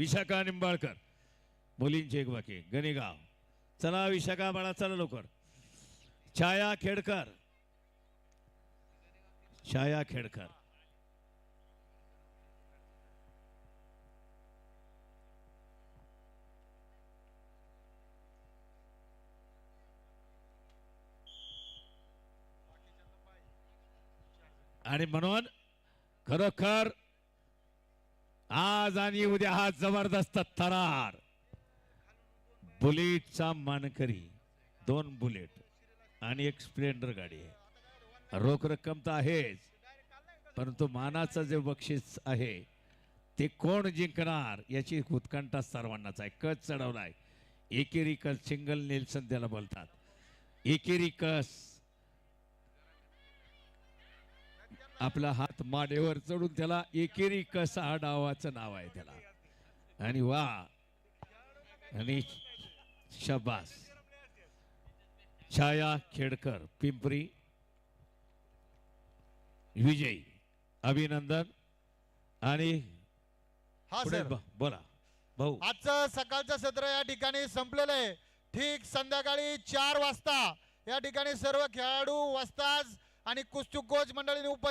विशाखा निंबाळकर. मुलींची एक बाकी. गणेगाव. चला विशाखा बाळा चला लवकर. छाया खेडकर. छाया खेडकर. आणि म्हणून खरोखर आज आणि उद्या हा जबरदस्त थरार बुलेटचा मानकरी दोन बुलेट आणि एक स्प्लेंडर गाडी आहे. रोख रक्कम तर आहेच परंतु मानाचं जे बक्षीस आहे ते कोण जिंकणार याची उत्कंठा सर्वांनाच आहे. कच चढवलाय. एकेरी कस सिंगल नेल्सन त्याला बोलतात. एकेरी कस आपला हात माडेवर चढून त्याला एकेरी कस हा डावाचं नाव आहे त्याला. आणि वा. आणि शबास. छाया खेडकर पिंपरी. विजयी. अभिनंदन. आणि हा पुढे सर. ब- बोला. भाऊ. आजचं सकाळचं सत्र या ठिकाणी संपलेलं आहे. ठीक संध्याकाळी चार वाजता या ठिकाणी सर्व खेळाडू वस्ताज आणि कुस्ती कोच मंडळीने उपस्थित